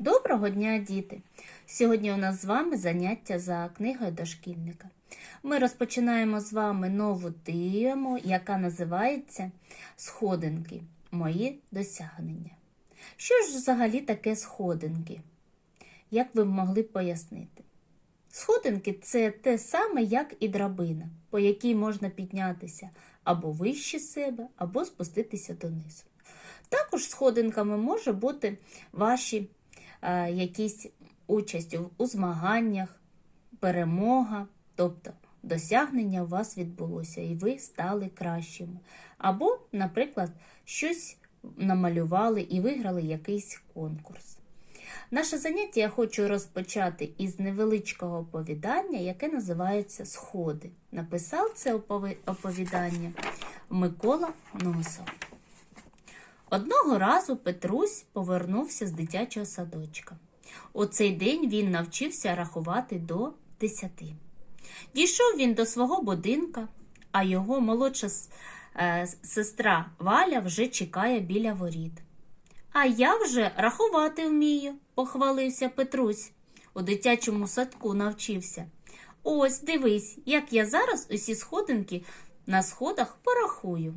Доброго дня, діти! Сьогодні у нас з вами заняття за книгою дошкільника. Ми розпочинаємо з вами нову тему, яка називається Сходинки. Мої досягнення. Що ж взагалі таке сходинки? Як ви могли пояснити? Сходинки це те саме, як і драбина, по якій можна піднятися або вище себе, або спуститися донизу. Також сходинками може бути ваші якісь участь у, у змаганнях, перемога, тобто досягнення у вас відбулося, і ви стали кращими. Або, наприклад, щось намалювали і виграли якийсь конкурс. Наше заняття я хочу розпочати із невеличкого оповідання, яке називається Сходи. Написав це оповідання Микола Носов. Одного разу Петрусь повернувся з дитячого садочка. У цей день він навчився рахувати до десяти. Дійшов він до свого будинка, а його молодша е, сестра Валя вже чекає біля воріт. А я вже рахувати вмію, похвалився Петрусь. У дитячому садку навчився. Ось дивись, як я зараз усі сходинки на сходах порахую.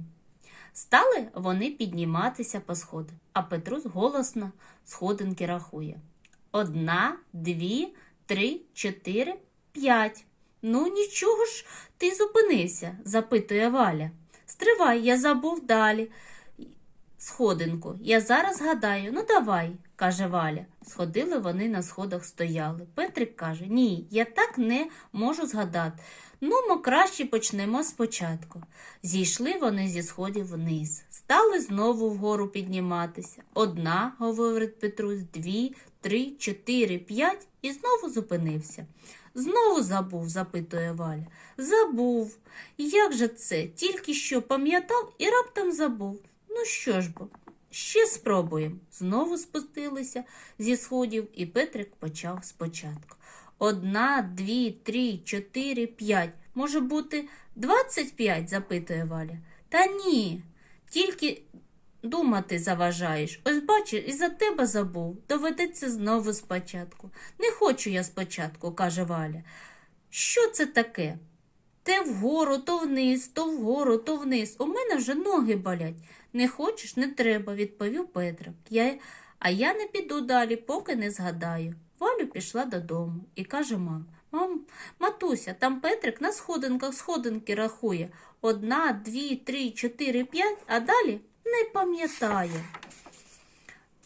Стали вони підніматися по сходу, а Петрус голосно сходинки рахує. Одна, дві, три, чотири, п'ять. Ну, нічого ж ти зупинився, запитує Валя. Стривай, я забув далі. Сходинку, я зараз гадаю, ну давай, каже Валя. Сходили вони на сходах стояли. Петрик каже, ні, я так не можу згадати. Ну, ми краще почнемо спочатку. Зійшли вони зі сходів вниз, стали знову вгору підніматися. Одна, говорить Петрусь, дві, три, чотири, п'ять і знову зупинився. Знову забув, запитує Валя. Забув. Як же це? Тільки що пам'ятав і раптом забув. Ну що ж бо, ще спробуємо. Знову спустилися зі сходів, і Петрик почав спочатку. Одна, дві, три, чотири, п'ять. Може бути, двадцять п'ять? запитує Валя. Та ні, тільки думати заважаєш. Ось бачиш, і за тебе забув. Доведеться знову спочатку. Не хочу я спочатку, каже Валя. Що це таке? Те вгору, то вниз, то вгору, то вниз. У мене вже ноги болять. Не хочеш, не треба, відповів Петрик. Я... А я не піду далі, поки не згадаю. Валю пішла додому і каже мам, мам, матуся, там Петрик на сходинках сходинки рахує. Одна, дві, три, чотири, п'ять, а далі не пам'ятає.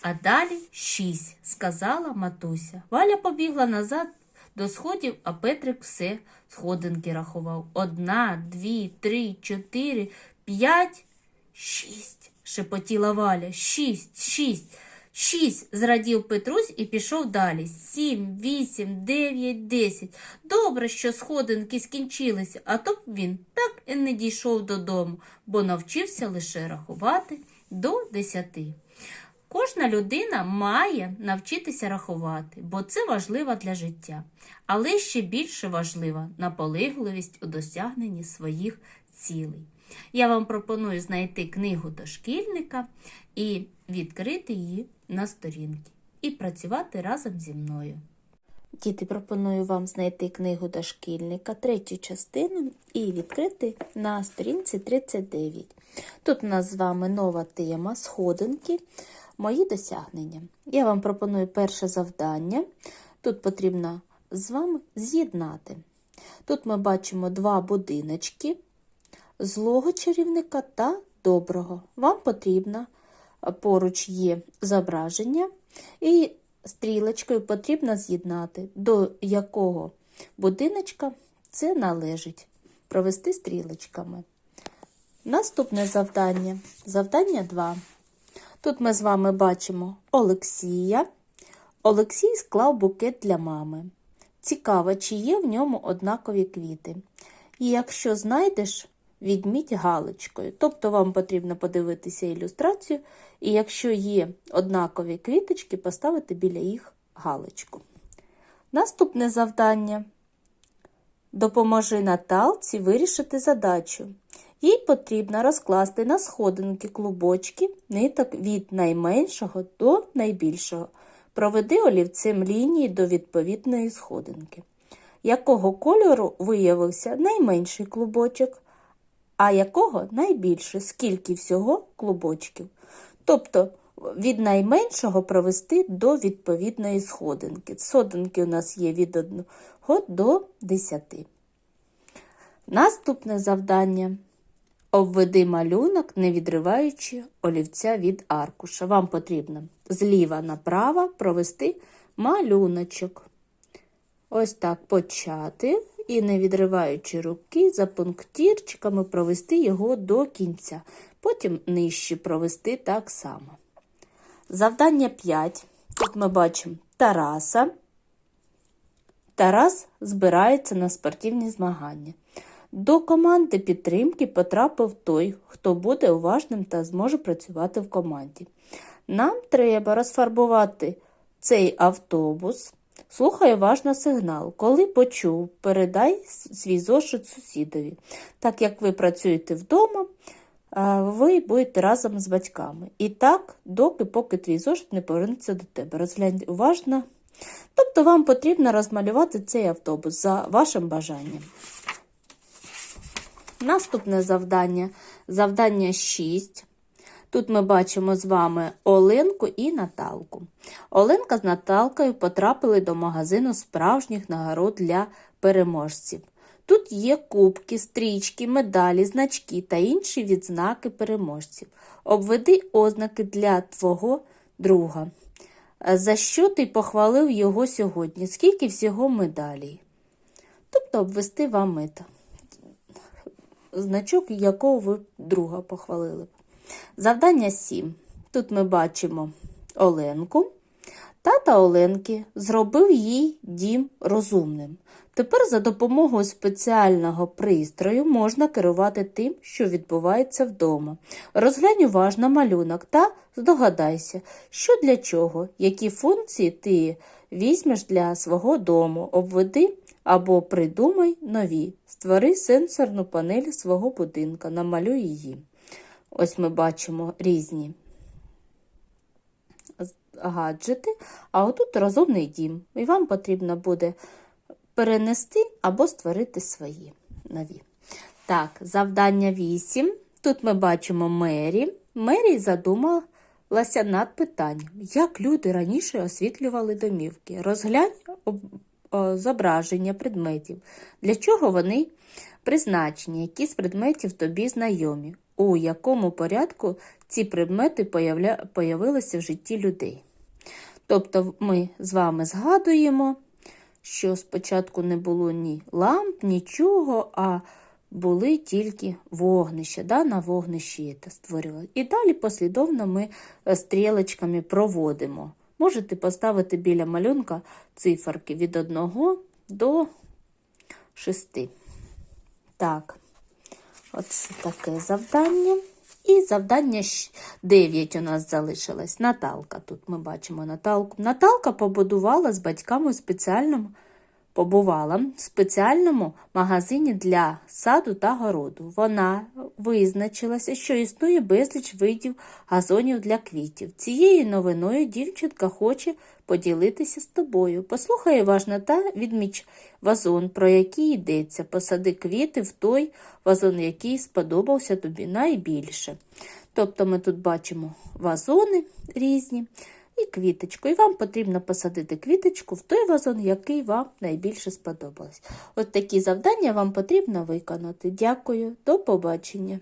А далі шість, сказала матуся. Валя побігла назад до сходів, а Петрик все сходинки рахував. Одна, дві, три, чотири, п'ять, шість, шепотіла Валя. Шість, шість, шість, зрадів Петрусь і пішов далі. Сім, вісім, дев'ять, десять. Добре, що сходинки скінчилися, а то б він так і не дійшов додому, бо навчився лише рахувати до десяти. Кожна людина має навчитися рахувати, бо це важливо для життя. Але ще більше важлива наполегливість у досягненні своїх цілей. Я вам пропоную знайти книгу дошкільника і відкрити її на сторінки і працювати разом зі мною. Діти, пропоную вам знайти книгу дошкільника, третю частину, і відкрити на сторінці 39. Тут у нас з вами нова тема сходинки. Мої досягнення. Я вам пропоную перше завдання. Тут потрібно з вами з'єднати. Тут ми бачимо два будиночки злого чарівника та доброго. Вам потрібно, поруч є зображення, і стрілочкою потрібно з'єднати, до якого будиночка це належить. Провести стрілочками. Наступне завдання. Завдання 2. Тут ми з вами бачимо Олексія. Олексій склав букет для мами. Цікаво, чи є в ньому однакові квіти. І якщо знайдеш, відміть галочкою. Тобто вам потрібно подивитися ілюстрацію, і якщо є однакові квіточки, поставити біля їх галочку. Наступне завдання. Допоможи Наталці вирішити задачу. Їй потрібно розкласти на сходинки клубочки ниток від найменшого до найбільшого. Проведи олівцем лінії до відповідної сходинки. Якого кольору виявився найменший клубочок, а якого найбільше, скільки всього клубочків. Тобто від найменшого провести до відповідної сходинки. Сходинки у нас є від 1 до 10. Наступне завдання. Обведи малюнок, не відриваючи олівця від аркуша. Вам потрібно зліва направо провести малюночок. Ось так почати і, не відриваючи руки, за пунктирчиками провести його до кінця. Потім нижче провести так само. Завдання 5. Тут ми бачимо Тараса. Тарас збирається на спортивні змагання. До команди підтримки потрапив той, хто буде уважним та зможе працювати в команді. Нам треба розфарбувати цей автобус. Слухай уважно сигнал. Коли почув, передай свій зошит сусідові. Так як ви працюєте вдома, ви будете разом з батьками. І так, доки поки твій зошит не повернеться до тебе. Розглянь уважно. Тобто вам потрібно розмалювати цей автобус за вашим бажанням. Наступне завдання завдання 6. Тут ми бачимо з вами Оленку і Наталку. Оленка з Наталкою потрапили до магазину справжніх нагород для переможців. Тут є кубки, стрічки, медалі, значки та інші відзнаки переможців. Обведи ознаки для твого друга. За що ти похвалив його сьогодні? Скільки всього медалей? Тобто обвести вам мета значок, якого ви друга похвалили. Завдання 7. Тут ми бачимо Оленку. Тата Оленки зробив їй дім розумним. Тепер за допомогою спеціального пристрою можна керувати тим, що відбувається вдома. Розглянь уважно малюнок та здогадайся, що для чого, які функції ти візьмеш для свого дому, обведи або придумай нові. Створи сенсорну панель свого будинка, намалюй її. Ось ми бачимо різні гаджети, а отут розумний дім. І вам потрібно буде перенести або створити свої нові. Так, завдання 8. Тут ми бачимо Мері. Мері задумалася над питанням, як люди раніше освітлювали домівки. Розглянь зображення предметів, для чого вони призначені, які з предметів тобі знайомі, у якому порядку ці предмети появилися в житті людей. Тобто ми з вами згадуємо, що спочатку не було ні ламп, нічого, а були тільки вогнища, да, на вогнищі це створювали. І далі послідовно ми е, стрілочками проводимо. Можете поставити біля малюнка циферки від 1 до 6. Так, оце таке завдання. І завдання 9 у нас залишилось. Наталка. Тут ми бачимо Наталку. Наталка побудувала з батьками в спеціальному побувала в спеціальному магазині для саду та городу. Вона визначилася, що існує безліч видів газонів для квітів. Цією новиною дівчинка хоче поділитися з тобою. Послухай уважно та відміч вазон, про який йдеться. Посади квіти в той вазон, який сподобався тобі найбільше. Тобто ми тут бачимо вазони різні і квіточку. І вам потрібно посадити квіточку в той вазон, який вам найбільше сподобався. От такі завдання вам потрібно виконати. Дякую, до побачення!